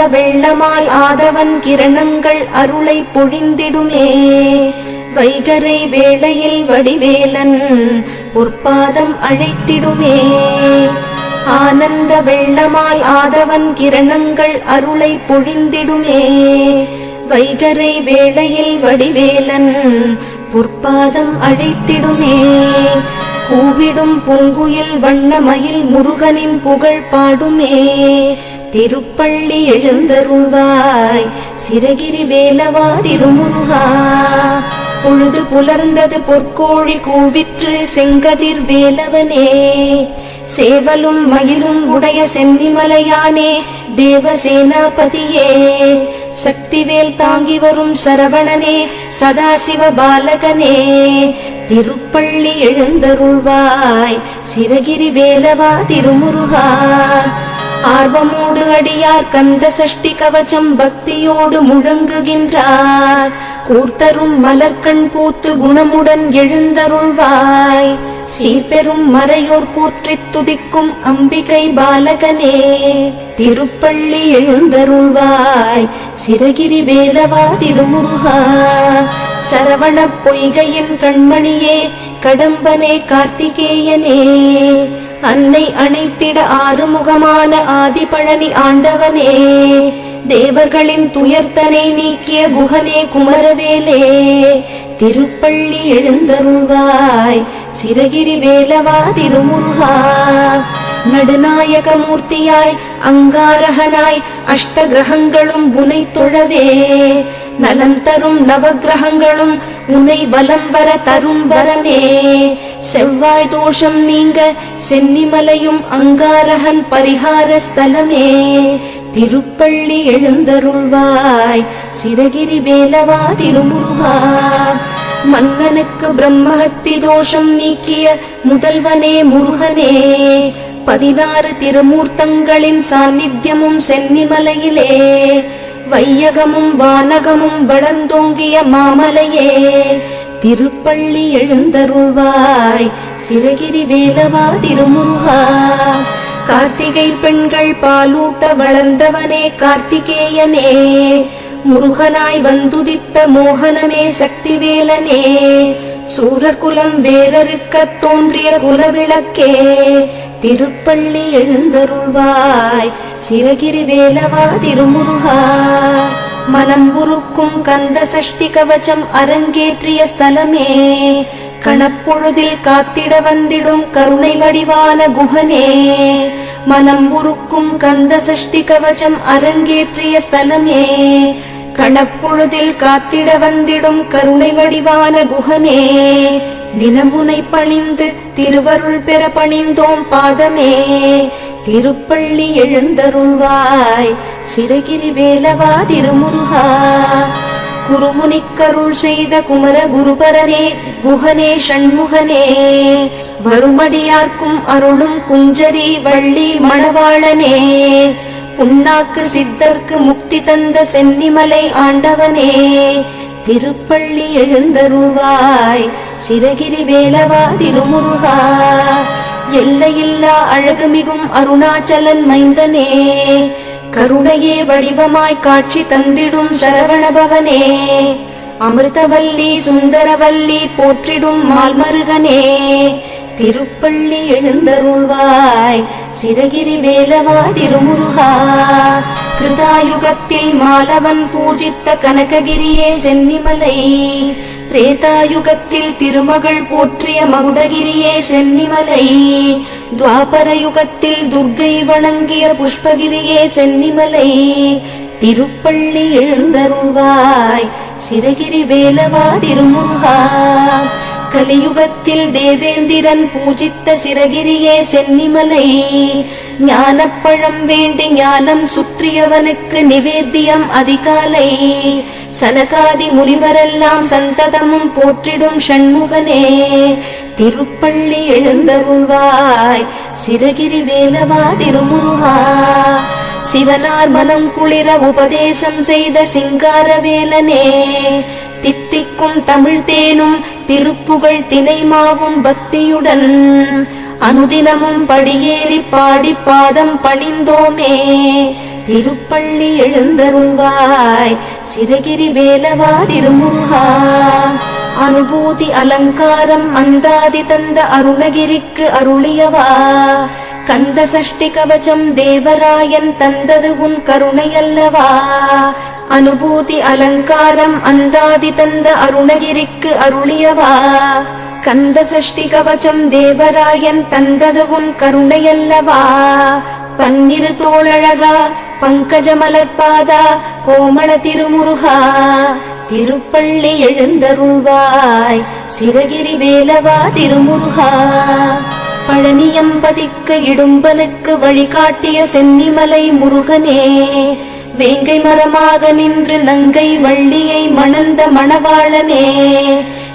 ஆனந்த வெள்ளமாய் ஆதவன் கிரணங்கள் அருளை பொழிந்திடுமே. வைகரை வேளையில் வடிவேலன் பொற்பாதம் அழைத்திடுமே. ஆனந்த வெள்ளமாய் ஆதவன் கிரணங்கள் அருளை பொழிந்திடுமே. வைகரை வேளையில் வடிவேலன் பொற்பாதம் அழைத்திடுமே. கூவிடும் பூங்குயில் வண்ணமயில் முருகனின் புகழ் பாடுமே. திருப்பள்ளி எழுந்தருள்வாய். சிறகிரி வேலவா திருமுருகா பொழுது புலர்ந்தது பொற்கோழி கூவிற்று செங்கதிர் வேலவனே. சேவலும் மயிலும் உடைய சென்னிமலையானே தேவசேனாபதியே. சக்திவேல் தாங்கி வரும் சரவணனே சதாசிவ பாலகனே. திருப்பள்ளி எழுந்தருள்வாய். சிறகிரி வேலவா திருமுருகா ஆர்வமோடு அடியார் கந்த சஷ்டி கவச்சம் பக்தியோடு முழங்குகின்றார். கூர்த்தரும் மலர்கண் பூத்து குணமுடன் எழுந்தருள்வாய். சீர்பெரும் மறையோர் போற்றித் துதிக்கும் அம்பிகை பாலகனே திருப்பள்ளி எழுந்தருள்வாய். சிறகிரி வேலவா திருமுருகா சரவண பொய்கையின் கண்மணியே கடம்பனே கார்த்திகேயனே. அன்னை அணைத்திட ஆறுமுகமான ஆதிபழனி ஆண்டவனே. தேவர்களின் துயர்த்தனை நீக்கிய குகனே குமரவேலே. திருப்பள்ளி எழுந்தருள்வாய் சிறகிரி வேலவா திருமுருகா. நடுநாயக மூர்த்தியாய் அங்காரகனாய் அஷ்ட கிரகங்களும் புனை தொழவே நலம் தரும் நவகிரகங்களும் உனை வலம் வர தரும் வரமே. செவ்வாய் தோஷம் நீங்க சென்னிமலையும் அங்காரகன் பரிகார ஸ்தலமே. திருப்பள்ளி எழுந்தருள்வாய் சிறகிரி வேலவா திருமுருகா. மன்னனுக்கு பிரம்மஹத்தி தோஷம் நீக்கிய முதல்வனே முருகனே. பதினாறு திருமூர்த்தங்களின் சாநித்தியமும் சென்னிமலையிலே. வையகமும் வானகமும் வளர்ந்தோங்கிய மாமலையே திருப்பள்ளி எழுந்தருள்வாய். சிறகிரி வேலவா திருமுருகா. கார்த்திகை பெண்கள் பாலூட்ட வளர்ந்தவனே கார்த்திகேயனே. முருகனாய் வந்துதித்த மோகனமே சக்திவேலனே. சூரர் குலம் வேறறுக்கத் தோன்றிய குலவிளக்கே திருப்பள்ளி எழுந்தருள்வாய். சிறகிரி வேலவா திருமுருகா. மனம் உருக்கும் கந்த சஷ்டி கவச்சம் அரங்கேற்றிய ஸ்தலமே. கணப்பொழுதில் காத்திட வந்திடும் கருணை வடிவான குஹனே மனம் உருக்கும் கந்த சஷ்டி கவச்சம் அரங்கேற்றிய ஸ்தலமே. கணப்பொழுதில் காத்திட வந்திடும் கருணை வடிவான குஹனே தினமுனை பணிந்து திருவருள் பெற பணிந்தோம் பாதமே. திருப்பள்ளி எழுந்தருள்வாய். சிறகிரி வேலவா திருமுருகா. குருமுனிக்கருள் செய்த குமர குருபரனே குஹனே ஷண்முகனே வருமடியார்க்கும் அருளும் குஞ்சரி வள்ளி மணவாளனே. புண்ணாக்கு சித்தர்க்கு முக்தி தந்த சென்னிமலை ஆண்டவனே. திருப்பள்ளி எழுந்தருள்வாய். சிறகிரி வேலவா திருமுருகா. எல்லையில்லா அழகுமிகும் அருணாச்சலன் மைந்தனே. கருணையே வடிவமாய் காட்சி தந்திடும் சரவணபவனே அமிர்தவல்லி சுந்தரவல்லி போற்றிடும் மால்மருகனே. திருப்பள்ளி எழுந்தருள்வாய் சிறகிரி வேலவா திருமுருகா. கிருதாயுகத்தில் மாலவன் பூஜித்த கனககிரியே சென்னிமலை. திரேதாயுகத்தில் திருமகள் போற்றிய மகுடகிரியே சென்னிமலை துவாபரயுகத்தில் துர்கை வணங்கிய புஷ்பகிரியே சென்னிமலை திருப்பள்ளி எழுந்தருள்வாய் சிறகிரி வேலவா திருமுருகா கலியுகத்தில் தேவேந்திரன் பூஜித்த சிறகிரியே சென்னிமலை. ஞானப்பழம் வேண்டி ஞானம் சுற்றியவனுக்கு நிவேத்தியம் அதிகாலை. சனகாதி முனிவரெல்லாம் சந்ததமும் போற்றிடும் ஷண்முகனே திருப்பள்ளி எழுந்தருள்வாய் சிறகிரி வேலவா திருமுருகா. சிவனார் மனம் குளிர உபதேசம் செய்த சிங்காரவேலனே. தித்திக்கும் தமிழ் தேனும் திருப்புகழ் தினைமாவும் பக்தியுடன். அனுதினமும் படியேறி பாடி பாதம் பணிந்தோமே. திருப்பள்ளி எழுந்தருள்வாய். சிறகிரி வேலவா திருமுகா அனுபூதி அலங்காரம் அந்தாதி தந்த அருணகிரிக்கு அருளியவா. கந்த சஷ்டி கவச்சம் தேவராயன் தந்தது உன் கருணையல்லவா. அனுபூதி அலங்காரம் அந்தாதி தந்த அருணகிரிக்கு அருளியவா. கந்த சஷ்டி கவச்சம் தேவராயன் தந்தது உன் கருணையல்லவா. பன்னிரு தோழழகா பங்கஜமலர்பாதா கோமள திருமுருகா. திருப்பள்ளி எழுந்தருள்வாய் சிறகிரி வேலவா திருமுருகா. பழனியம்பதிக்கு இடும்பனுக்கு வழிகாட்டிய சென்னிமலை முருகனே. வேங்கை மரமாக நின்று நங்கை வள்ளியை மணந்த மணவாளனே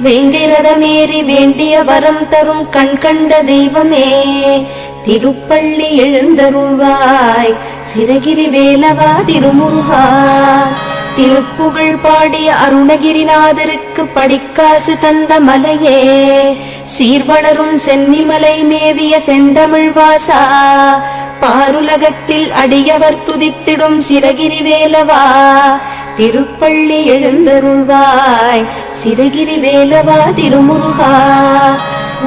வேங்கை ரதமேறி வேண்டிய வரம் தரும் கண் கண்ட தெய்வமே திருப்பள்ளி எழுந்தருள்வாய் சிறகிரி வேலவா திருமுருகா. திருப்புகழ் பாடிய அருணகிரிநாதருக்கு படிக்காசு தந்த மலையே சீர்வளரும் சென்னிமலை மேவிய செந்தமிழ் வாசா பாருலகத்தில் அடியவர் துதித்திடும் சிறகிரி வேலவா திருப்பள்ளி எழுந்தருள்வாய் சிறகிரி வேலவா திருமுருகா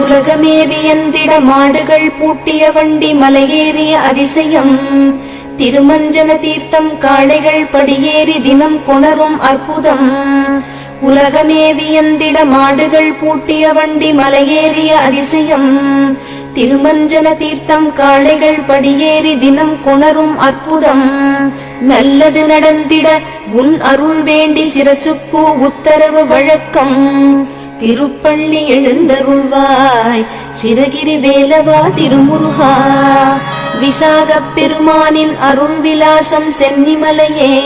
உலகமேவியந்திட மாடுகள் பூட்டிய வண்டி மலையேறிய அதிசயம். திருமஞ்சன தீர்த்தம் காளைகள் படியேறி தினம் கொணரும் அற்புதம். உலகமேவியந்திட மாடுகள் பூட்டிய வண்டி மலையேறிய அதிசயம். திருமஞ்சன தீர்த்தம் காளைகள் படியேறி தினம் கொணரும் அற்புதம். நல்லது நடந்திட உன் அருள் வேண்டி சிரசுப்பூ உத்தரவு வழக்கம். திருப்பள்ளி எழுந்தருள்வாய் சிறகிரி வேலவா திருமுருகா. விசாகப் பெருமானின் அருள் விலாசம் சென்னிமலையே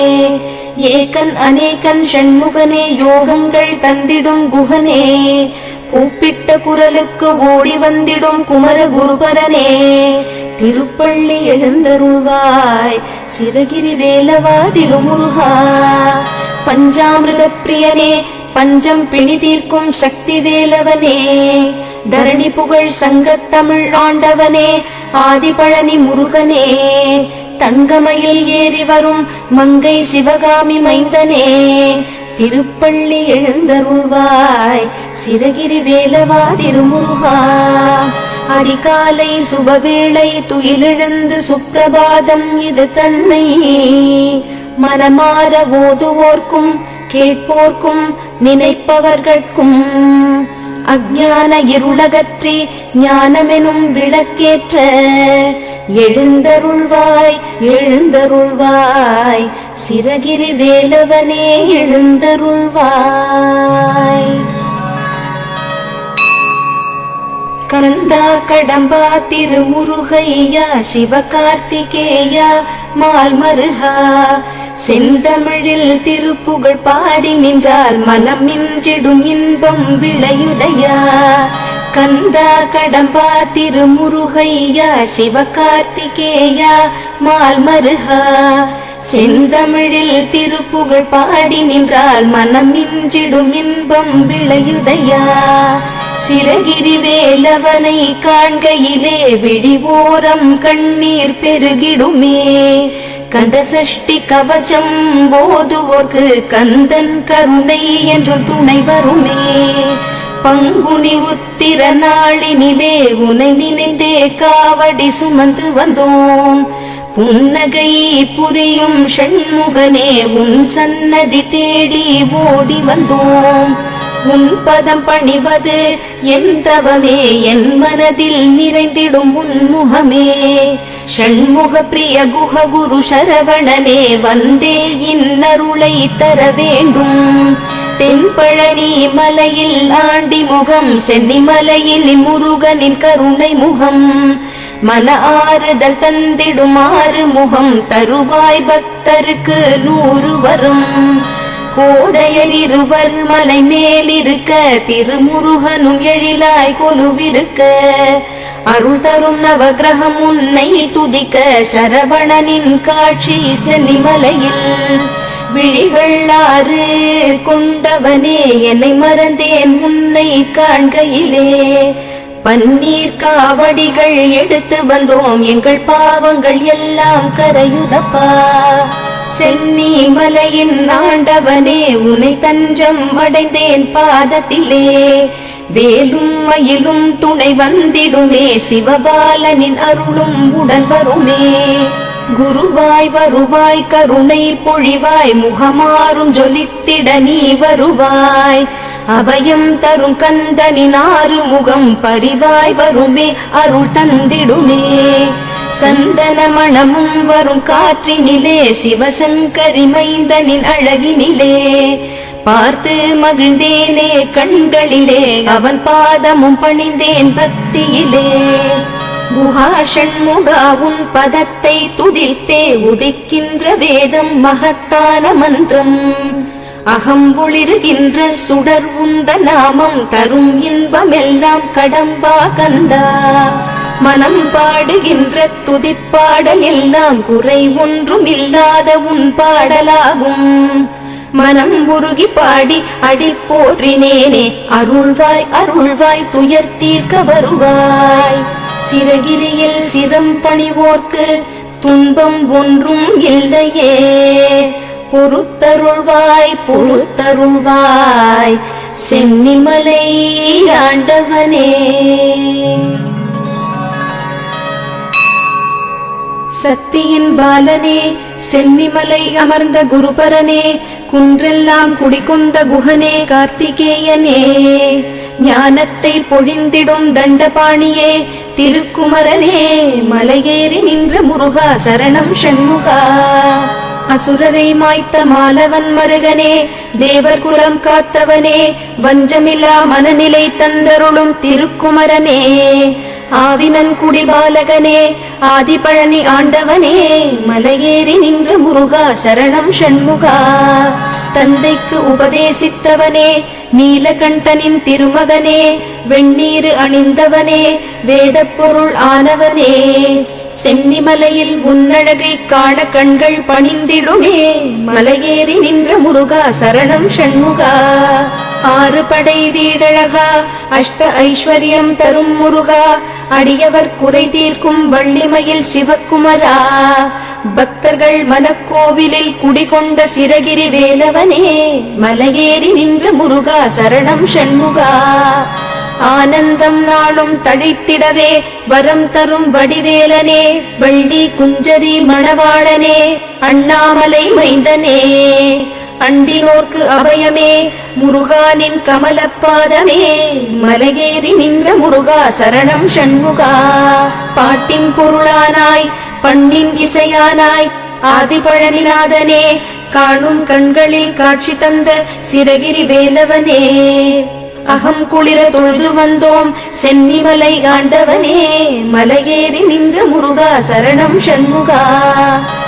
ஏகன் அநேகன் ஷண்முகனே யோகங்கள் தந்திடும் குகனே. கூப்பிட்ட குரலுக்கு ஓடி வந்திடும் குமர குருபரனே. திருப்பள்ளி எழுந்தருள்வாய். சிறகிரி வேலவா திருமுருகா. பஞ்சாமிருத பிரியனே பஞ்சம் பிணி தீர்க்கும் சக்தி வேலவனே. தரணி புகழ் சங்கத்தமிழ் ஆண்டவனே. ஆதிபழனி முருகனே. தங்கமயில் ஏறி வரும் மங்கை சிவகாமி மைந்தனே. திருப்பள்ளி எழுந்தருள்வாய். சிறகிரி வேலவா திருமுருகா. அதிகாலை சுபவேளை துயிலெழுந்து சுப்பிரபாதம் இது தன்னை. மனமாற ஓதுவோர்க்கும் கேட்போர்க்கும் நினைப்பவர்கட்கும். அஜான இருளகற்றி ஞானமெனும் விளக்கேற்ற எழுந்தருள்வாய் எழுந்தருள்வாய். சிறகிரி வேலவனே எழுந்தருள்வாய். கந்தா கடம்பா திருமுருகையா சிவகார்த்திகேயா மால்மருகா. செந்தமிழில் திருப்புகழ் பாடி நின்றால் மனம் மிஞ்சிடும் இன்பம் விளையுதையா. கந்தா கடம்பா திருமுருகையா சிவகார்த்திகேயா மால்மருகா. செந்தமிழில் திருப்புகழ் பாடி நின்றால் மனம் மிஞ்சிடும் இன்பம் விளையுதையா. சிறகிரி வேலவனை காண்கையிலே விழிவோரம் கண்ணீர் பெருகிடுமே. கந்த சஷ்டி கவச்சம் போதுவோர்க்கு கந்தன் கருணை என்றும் துணை வருமே. பங்குனி உத்திர நாளினிலே உனை நினைந்தே காவடி சுமந்து வந்தோம். புன்னகை புரியும் ஷண்முகனே உன் சன்னதி தேடி ஓடி வந்தோம். உன் பதம் பணிவது என் தவமே என் மனதில் நிறைந்திடும் உன்முகமே ஷண்முக பிரிய குஹகுரு சரவணனே வந்தே இன்னருளை தர வேண்டும். பழனி மலையில் ஆண்டி முகம் சென்னி மலையில் முருகனின் கருணை முகம். மன ஆறுதல் தந்திடுமாறு முகம் தருவாய் பக்தருக்கு நூறு வரும். கோதையர் இருவர் மலை மேலிருக்க திருமுருகனும் எழிலாய் கொலுவிருக்க. அருள் தரும் நவகிரகம் உன்னை துதிக்க சரவணனின் காட்சி சென்னிமலையில் விழிகள் ஆறு கொண்டவனே என்னை மறந்தேன் உன்னை காண்கையிலே. பன்னீர் காவடிகள் எடுத்து வந்தோம் எங்கள் பாவங்கள் எல்லாம் கரையுதப்பா. சென்னி மலையின் ஆண்டவனே உனை தஞ்சம் அடைந்தேன் பாதத்திலே. வேலும் மயிலும் துணை வந்திடுமே சிவபாலனின் அருளும் உடன் வருமே. குருவாய் வருவாய் கருணை பொழிவாய் முகமாறும் ஜொலித்திட நீ வருவாய். அபயம் தரும் கந்தனினாறு முகம் பரிவாய் வருமே அருள் தந்திடுமே. சந்தன மணமும் வரும் காற்றினிலே சிவசங்கரி மைந்தனின் அழகினிலே. பார்த்து மகிழ்ந்தேனே கண்களிலே அவன் பாதமும் பணிந்தேன் பக்தியிலே. குஹா ஷண்முகா உன் பதத்தை துதித்தே உதிக்கின்ற வேதம் மகத்தான மந்திரம். அகம்புளிருகின்ற சுடர் உந்த நாமம் தரும் இன்பமெல்லாம் கடம்பா கந்தா. மனம் பாடுகின்ற துதிப்பாடல் எல்லாம் குறை ஒன்றும் இல்லாத உன் பாடலாகும். மனம் உருகி பாடி அடி போற்றினேனே அருள்வாய் அருள்வாய் துயர் தீர்க்க வருவாய். சிறகிரியில் சிரம் பணிவோர்க்கு துன்பம் ஒன்றும் இல்லையே. பொறுத்தருள்வாய் பொறுத்தருள்வாய் சென்னிமலை ஆண்டவனே. சக்தியின் பாலனே சென்னிமலை அமர்ந்த குருபரனே குன்றெல்லாம் குடிகொண்ட குஹனே கார்த்திகேயனே. ஞானத்தை பொழிந்திடும் தண்டபாணியே திருக்குமரனே மலையேறி நின்ற முருகா சரணம் ஷண்முகா. அசுரரை மாய்த்த மாலவன் மருகனே தேவர் குலம் காத்தவனே வஞ்சமில்லா மனநிலை தந்தருளும் திருக்குமரனே. ஆவினன் குடிபாலகனே ஆதிபழனி ஆண்டவனே மலையேறி நின்ற முருகா சரணம் ஷண்முகா. தந்தைக்கு உபதேசித்தவனே நீலகண்டனின் திருமகனே வெண்ணீரு அணிந்தவனே வேத பொருள் ஆனவனே. சென்னிமலையில் உன்னழகை காண கண்கள் பணிந்திடுமே மலையேறி நின்ற முருகா சரணம் ஷண்முகா ஆறு படை வீடழகா அஷ்ட ஐஸ்வர்யம் தரும் முருகா அடியவர் குறை தீர்க்கும் வள்ளிமயில் சிவக்குமரா. பக்தர்கள் மனக்கோவிலில் குடிகொண்ட சிறகிரி வேலவனே மலையேறி நின்ற முருகா சரணம் ஷண்முகா. ஆனந்தம் நாளும் தழைத்திடவே வரம் தரும் வடிவேலனே வள்ளி குஞ்சரி மணவாளனே அண்ணாமலை மைந்தனே. அண்டினோர்க்கு அபயமே முருகானின் கமலப்பாதமே. மலையேறி நின்ற முருகா சரணம் சண்முகா பாட்டின் பொருளானாய் பண்ணின் இசையானாய் ஆதிபழனிநாதனே. காணும் கண்களில் காட்சி தந்த சிறகிரி வேலவனே. அகம் குளிர தொழுது வந்தோம். சென்னிமலை ஆண்டவனே மலையேறி நின்ற முருகா சரணம் சண்முகா.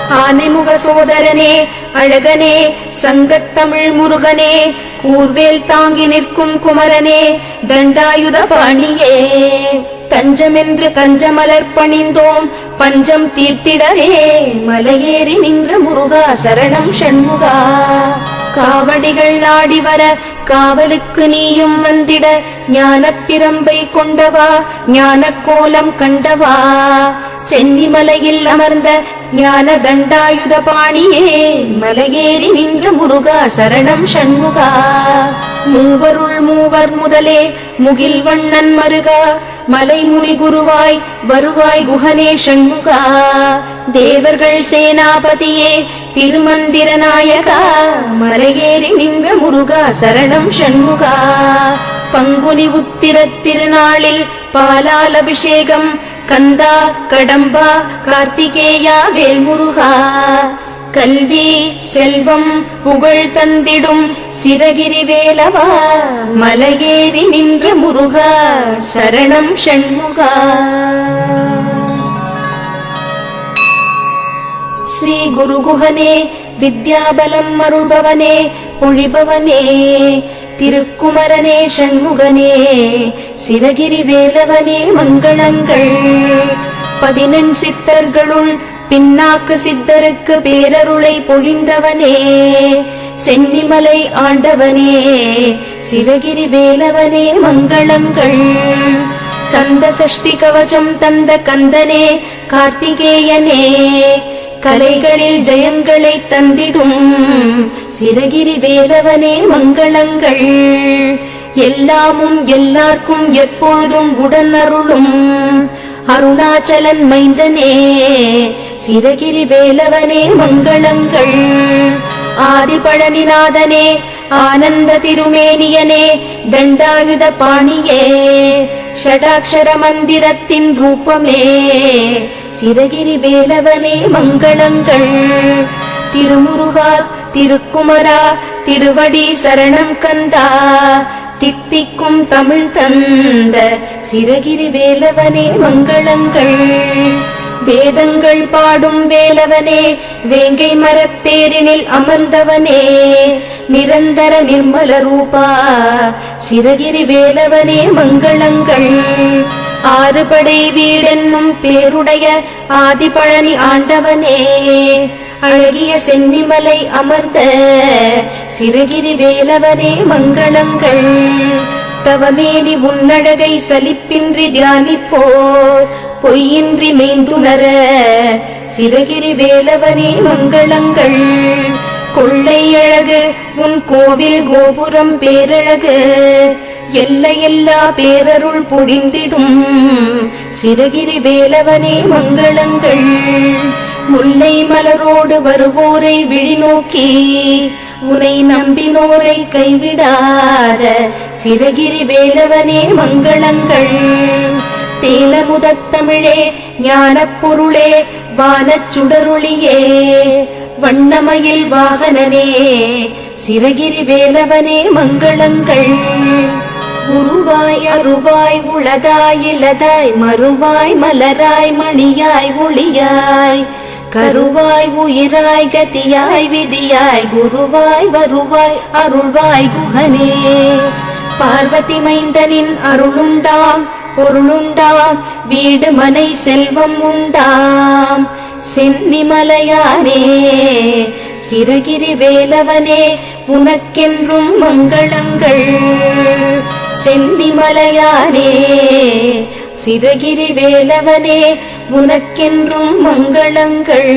ஆனைமுக சோதரனே அழகனே சங்கத்தமிழ் முருகனே கூர்வேல் தாங்கி நிற்கும் குமரனே தண்டாயுத பாணியே. தஞ்சமென்று கஞ்சமலர் பணிந்தோம். பஞ்சம் தீர்த்திடவே மலையேறி நின்ற முருகா சரணம் சண்முகா. காவடிகள் ஆடி வர காவலுக்கு நீயும் வந்திட ஞான பிரம்பை கொண்டவா ஞான கோலம் கண்டவா? சென்னிமலையில் அமர்ந்த ஞான தண்டாயுத பாணியே மலையேறி நின்ற முருகா சரணம் சண்முகா. மூவருள் மூவர் முதலே முகில் வண்ணன் மருகா மலைமுனி குருவாய் வருவாய் குஹனே ஷண்முகா. தேவர்கள் சேனாபதியே திருமந்திர நாயகா. மலையேறி நின்ற முருகா சரணம் ஷண்முகா. பங்குனி உத்திர திருநாளில் பாலால் அபிஷேகம். கந்தா கடம்பா கார்த்திகேயா வேல்முருகா. கல்வி செல்வம் புகழ் தந்திடும் சிறகிரி வேலவா? மலையேறி நின்ற முருகா சரணம் ஷண்முகா. ஸ்ரீ குருகுஹனே வித்யாபலம் அருள்பவனே பொழிபவனே திருக்குமரனே ஷண்முகனே சிறகிரி வேலவனே மங்களங்கள். பதினெண் சித்தர்களுள் பின்னாக்கு சித்தருக்கு பேரருளை பொழிந்தவனே சென்னிமலை ஆண்டவனே சிறகிரி வேலவனே மங்களங்கள். கந்த சஷ்டி கவசம் தந்த கந்தனே கார்த்திகேயனே கலைகளில் ஜெயங்களை தந்திடும். சிறகிரி வேலவனே மங்களங்கள். எல்லாமும் எல்லாருக்கும் எப்பொழுதும் உடனருளும். அருளும் அருணாச்சலன் மைந்தனே சிறகிரி வேலவனே மங்களங்கள். ஆதிபழனிநாதனே ஆனந்த திருமேனியனே தண்டாயுத பாணியே ஷடாட்சர மந்திரத்தின் ரூபமே. சிறகிரி வேலவனே மங்களங்கள். திருமுருகா திருக்குமரா திருவடி சரணம் கந்தா. தித்திக்கும் தமிழ் தந்த சிறகிரி வேலவனே மங்களங்கள். வேதங்கள் பாடும் வேலவனே வேங்கை மரத்தேரினில் அமர்ந்தவனே. நிரந்தர நிர்மல ரூபா சிறகிரி வேலவனே மங்களங்கள். ஆறுபடை வீடென்னும் பேருடைய ஆதிபழனி ஆண்டவனே. அழகிய சென்னிமலை அமர்ந்த சிறுகிரி வேலவனே மங்களங்கள். தவமேனி உன்னழகை சலிப்பின்றி தியானிப்போர் பொய்யின்றி மெய்ந்துணர சிறுகிரி வேலவனே மங்களங்கள். கொள்ளை அழகு உன் கோவில் கோபுரம் பேரழகு எல்லையெல்லா பேரருள் பொழிந்திடும் சிறுகிரி வேலவனே மங்களங்கள். முல்லை மலரோடு வருவோரை விழிநோக்கி உனை நம்பினோரை கைவிடாத சிறகிரி வேலவனே மங்களங்கள். தேலமுதத்தமிழே ஞான பொருளே வானச் சுடருளியே வண்ணமயில் வாகனனே சிறகிரி வேலவனே மங்களங்கள். உருவாய் அருவாய் உளதாய் இலதாய் மறுவாய் மலராய் மணியாய் ஒளியாய் கருவாய் உயிராய் கதியாய் விதியாய் குருவாய் வருவாய் அருள்வாய் குகனே. பார்வதி மைந்தனின் அருளுண்டாம் பொருளுண்டாம் வீடு மனை செல்வம் உண்டாம். சென்னிமலையானே சிறகிரி வேலவனே உனக்கென்றும் மங்களங்கள். சென்னிமலையானே சிறகிரி வேலவனே உனக்கென்றும் மங்களங்கள்.